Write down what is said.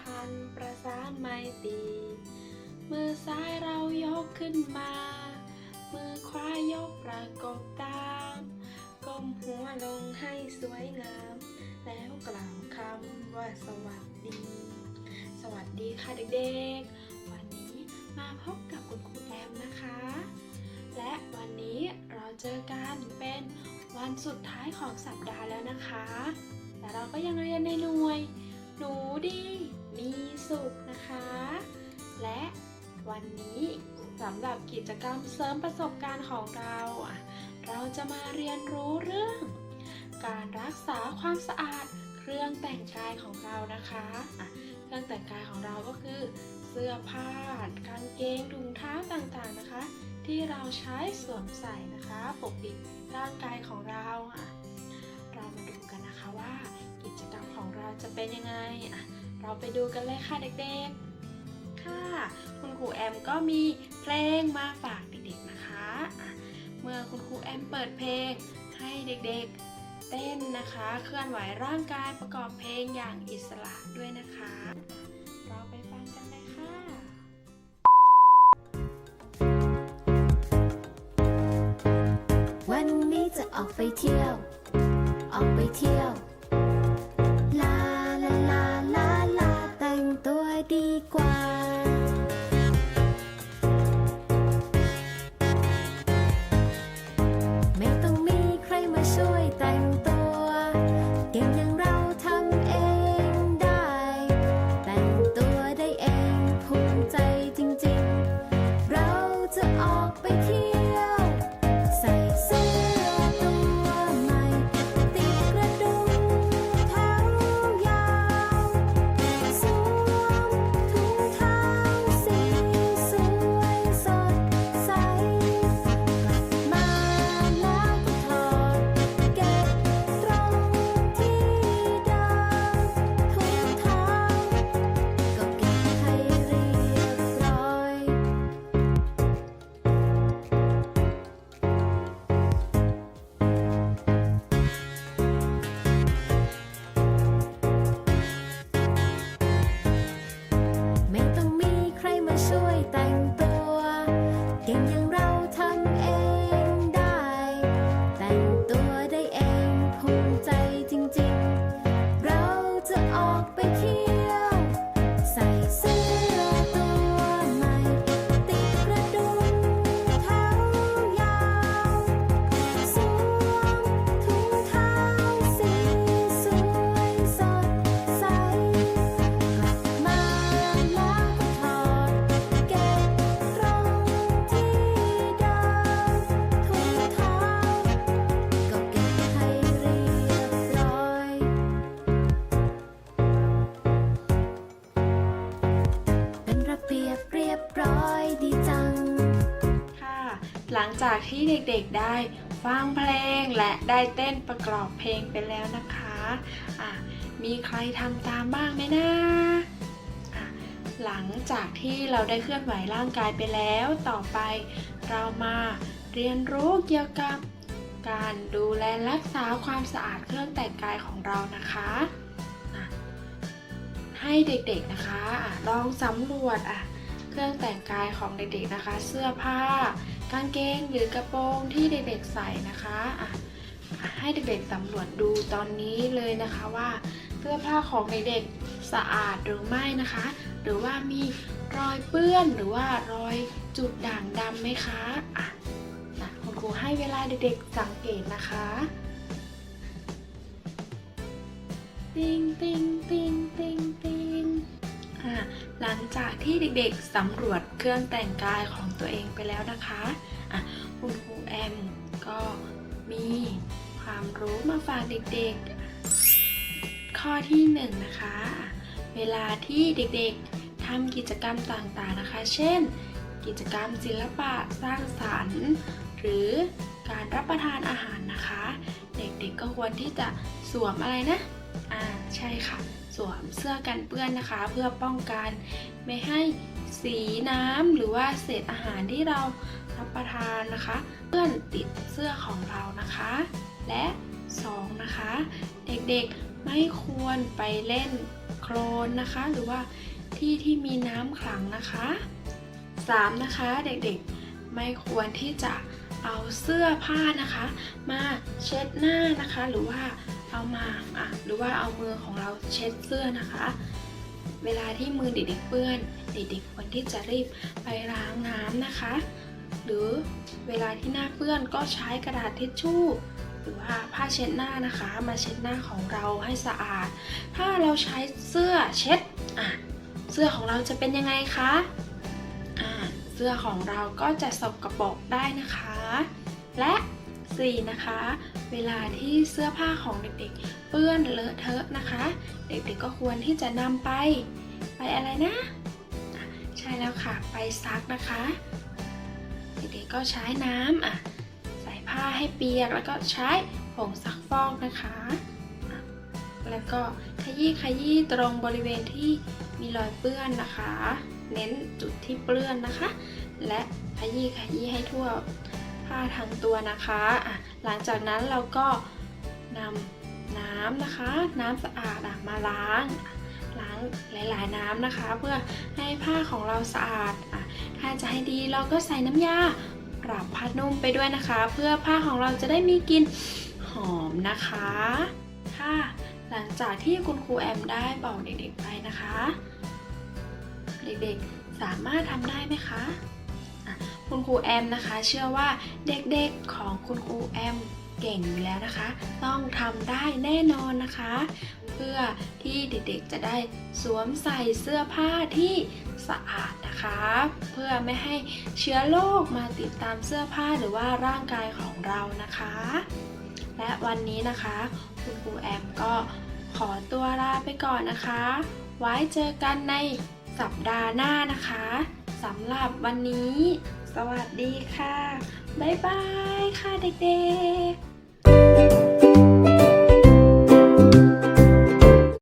พันประสาไม่ตีมือซ้ายเรายกขึ้นมา มือขวายกประกบตาม ก้มหัวลงให้สวยงาม แล้วกล่าวคำว่าสวัสดี สวัสดีค่ะเด็กๆ วันนี้มาพบกับคุณครูแอมนะคะ และวันนี้เราเจอกันเป็นวันสุดท้ายของสัปดาห์แล้วนะคะ แต่เราก็ยังเรียนในหน่วย หนูดี มีสุขนะคะ และวันนี้สำหรับกิจกรรมเสริมประสบการณ์ของเรา เราจะมาเรียนรู้เรื่อง การรักษาความสะอาดเครื่องแต่งกายของเรานะคะะเครื่องแต่งกายของเราก็คือ เสื้อผ้ากางเกงถุงเท้าต่างๆนะคะ ที่เราใช้สวมใส่นะคะปกปิดร่างกายของเราเรามาดูกันนะคะว่า กิจกรรมของเราจะเป็นยังไง เราไปดูกันเลยค่ะเด็กๆ ค่ะ คุณครูแอมก็มีเพลงมาฝากเด็กๆนะคะะเมื่อคุณครูแอมเปิดเพลงให้เด็กๆ เต้นนะคะ เคลื่อนไหวร่างกายประกอบเพลงอย่างอิสระด้วยนะคะ เราไปฟังกันเลยค่ะวันนี้จะออกไปเที่ยว ออกไปเที่ยว ร้อยดีจัง ค่ะ หลังจากที่เด็กๆได้ฟังเพลงและได้เต้นประกอบเพลงไปแล้วนะคะอะมีใครทำตามบ้างไหมนะะหลังจากที่เราได้เคลื่อนไหวร่างกายไปแล้วต่อไป เรามาเรียนรู้เกี่ยวกับการดูแลรักษาความสะอาดเครื่องแต่งกายของเรานะคะอะให้เด็กๆนะคะอะลองสำรวจอะ เครื่องแต่งกายของเด็กๆนะคะ เสื้อผ้ากางเกงหรือกระโปรงที่เด็กๆใส่นะคะะให้เด็กๆสำรวจดูตอนนี้เลยนะคะว่า เสื้อผ้าของเด็กๆสะอาดหรือไม่นะคะ หรือว่ามีรอยเปื้อนหรือว่ารอยจุดด่างดำไหมคะอะนะคุณครูให้เวลาเด็กๆสังเกตนะคะติงติงติงติงติงอะ หลังจากที่เด็กๆสำรวจเครื่องแต่งกายของตัวเองไปแล้วนะคะอะคุณครูแอมก็มีความรู้มาฝากเด็กๆ ข้อที่หนึ่งนะคะ เวลาที่เด็กๆทำกิจกรรมต่างๆนะคะ เช่น กิจกรรมศิลปะสร้างสรรค์ หรือการรับประทานอาหารนะคะ เด็กๆก็ควรที่จะสวมอะไรนะ อ่า ใช่ค่ะ สวมเสื้อกันเปื้อนนะคะ เพื่อป้องกันไม่ให้สีน้ำหรือว่าเศษอาหารที่เรารับประทานนะคะเปื้อนติดเสื้อของเรานะคะ และสองนะคะ เด็กๆไม่ควรไปเล่นโคลนนะคะ หรือว่าที่ที่มีน้ำขังนะคะ 3. นะคะ เด็กๆไม่ควรที่จะเอาเสื้อผ้านะคะ มาเช็ดหน้านะคะ หรือว่า เอามาอะหรือว่าเอามือของเราเช็ดเสื้อนะคะ เวลาที่มือเด็กๆเปื้อน เด็กๆควรที่จะรีบไปล้างน้ำนะคะ หรือเวลาที่หน้าเปื้อนก็ใช้กระดาษทิชชู่หรือว่าผ้าเช็ดหน้านะคะ มาเช็ดหน้าของเราให้สะอาด ถ้าเราใช้เสื้อเช็ดอะเสื้อของเราจะเป็นยังไงคะอ่าเสื้อของเราก็จะสกปรกได้นะคะ และ 4. นะคะ เวลาที่เสื้อผ้าของเด็กๆ เปื้อนเลอะเทอะนะคะ เด็กๆก็ควรที่จะนำไป ไปอะไรนะ ใช่แล้วค่ะ ไปซักนะคะ เด็กๆก็ใช้น้ำอะใส่ผ้าให้เปียกแล้วก็ใช้ผงซักฟอกนะคะ แล้วก็ขยี้ขยี้ตรงบริเวณที่มีรอยเปื้อนนะคะ เน้นจุดที่เปื้อนนะคะ และขยี้ขยี้ให้ทั่ว ผ้าทั้งตัวนะคะะหลังจากนั้นเราก็นำน้ำนะคะ น้ำสะอาดมาล้างล้างหลายๆ น้ำนะคะ เพื่อให้ผ้าของเราสะอาดอถ้าจะให้ดีเราก็ใส่น้ำยาปรับผ้านุ่มไปด้วยนะคะ เพื่อผ้าของเราจะได้มีกลิ่นหอมนะคะค่ะหลังจากที่คุณครูแอมได้บอกเด็กๆไปนะคะ เด็กๆสามารถทำได้ไหมคะ คุณครูแอมนะคะ เชื่อว่าเด็กๆของคุณครูแอมเก่งอยู่แล้วนะคะ ต้องทำได้แน่นอนนะคะ เพื่อที่เด็กๆจะได้สวมใส่เสื้อผ้าที่สะอาดนะคะ เพื่อไม่ให้เชื้อโรคมาติดตามเสื้อผ้าหรือว่าร่างกายของเรานะคะ และวันนี้นะคะ คุณครูแอมก็ขอตัวลาไปก่อนนะคะ ไว้เจอกันในสัปดาห์หน้านะคะ สำหรับวันนี้ สวัสดีค่ะ บ๊ายบายค่ะเด็กๆ